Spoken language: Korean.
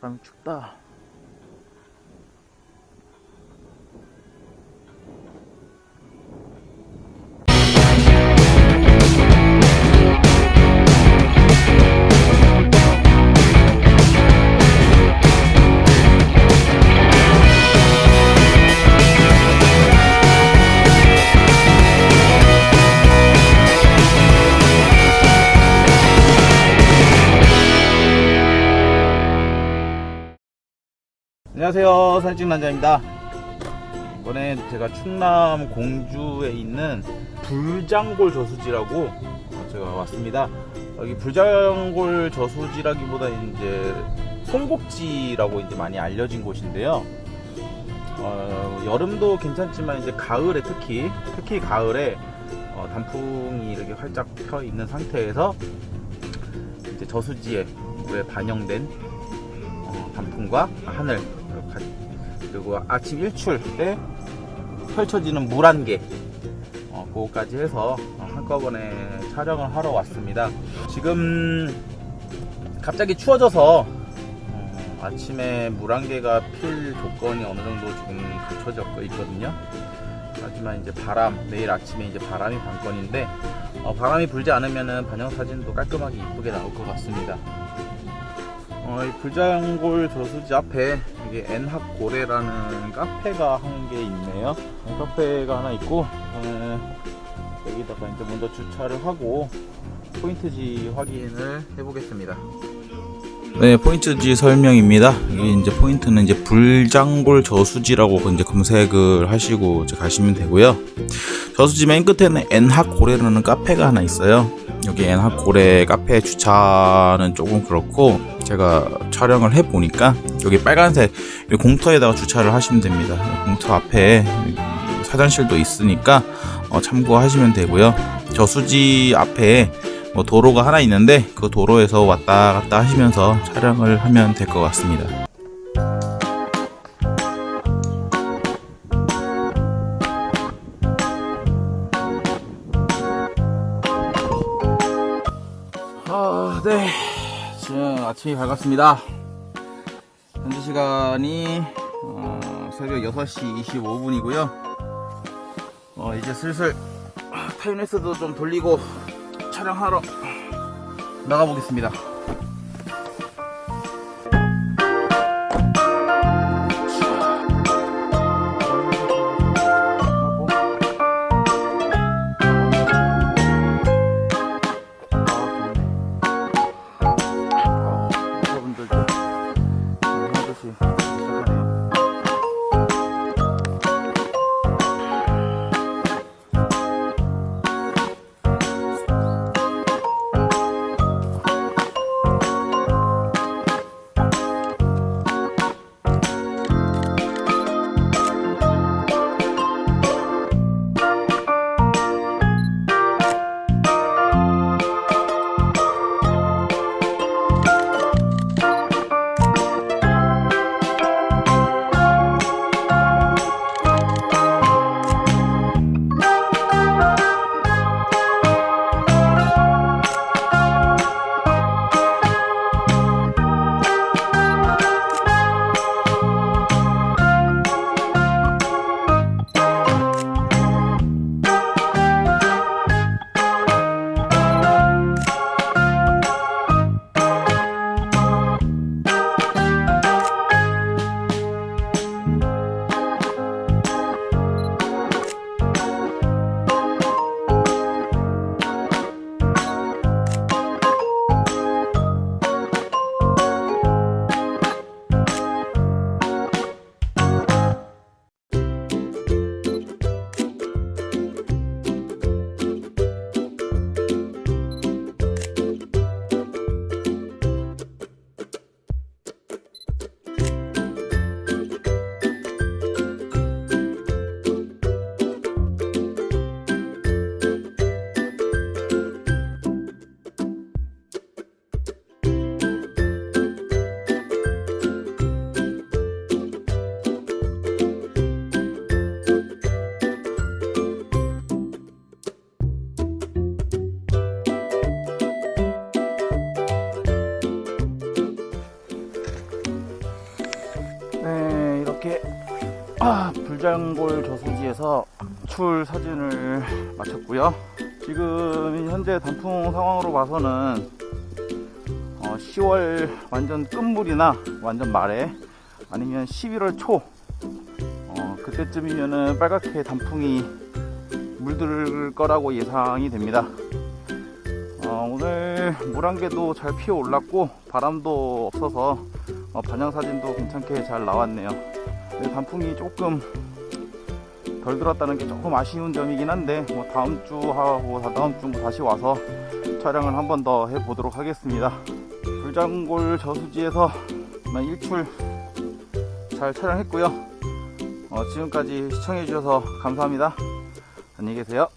바람이 춥다. 안녕하세요. 산찍 남자입니다. 이번에 제가 충남 공주에 있는 불장골 저수지라고 제가 왔습니다. 여기 불장골 저수지라기보다 이제 송곡지라고 이제 많이 알려진 곳인데요. 어, 여름도 괜찮지만 이제 가을에 특히 특히 가을에 어, 단풍이 이렇게 활짝 펴 있는 상태에서 이제 저수지에 물에 반영된 어, 단풍과 하늘 그리고 아침 일출 때 펼쳐지는 물 안개 어, 그거까지 해서 어, 한꺼번에 촬영을 하러 왔습니다. 지금 갑자기 추워져서 어, 아침에 물 안개가 필 조건이 어느 정도 지금 갖춰져 있거든요. 하지만 이제 바람 내일 아침에 이제 바람이 관건인데 어, 바람이 불지 않으면은 반영 사진도 깔끔하게 이쁘게 나올 것 같습니다. 어, 이 불장골 저수지 앞에 이게 엔학고래라는 카페가 한게 있네요. 이 카페가 하나 있고 에, 여기다가 이제 먼저 주차를 하고 포인트지 확인을 해보겠습니다. 네, 포인트지 설명입니다. 이게 이제 포인트는 이제 불장골 저수지라고 이제 검색을 하시고 이제 가시면 되고요. 저수지 맨 끝에는 엔학 고래라는 카페가 하나 있어요. 여기 엔학고래 카페 주차는 조금 그렇고 제가 촬영을 해 보니까 여기 빨간색 이 공터에다가 주차를 하시면 됩니다. 공터 앞에 사장실도 있으니까 어, 참고하시면 되고요. 저수지 앞에 뭐 도로가 하나 있는데 그 도로에서 왔다 갔다 하시면서 촬영을 하면 될 것 같습니다. 지금 아침이 밝았습니다. 현재 시간이 어, 새벽 6시 25분이고요. 어, 이제 슬슬 타임레스도 좀 돌리고 촬영하러 나가보겠습니다. 이렇게 아, 불장골 저수지에서 출 사진을 마쳤고요. 지금 현재 단풍 상황으로 봐서는 어, 10월 완전 끝물이나 완전 말에 아니면 11월 초 어, 그때쯤이면은 빨갛게 단풍이 물들 거라고 예상이 됩니다. 어, 오늘 물안개도 잘 피어 올랐고 바람도 없어서 어, 반영 사진도 괜찮게 잘 나왔네요. 단풍이 조금 덜 들었다는 게 조금 아쉬운 점이긴 한데 뭐 다음 주 하고 다다음 주 다시 와서 촬영을 한 번 더 해보도록 하겠습니다. 불장골 저수지에서 만 일출 잘 촬영했고요. 어, 지금까지 시청해주셔서 감사합니다. 안녕히 계세요.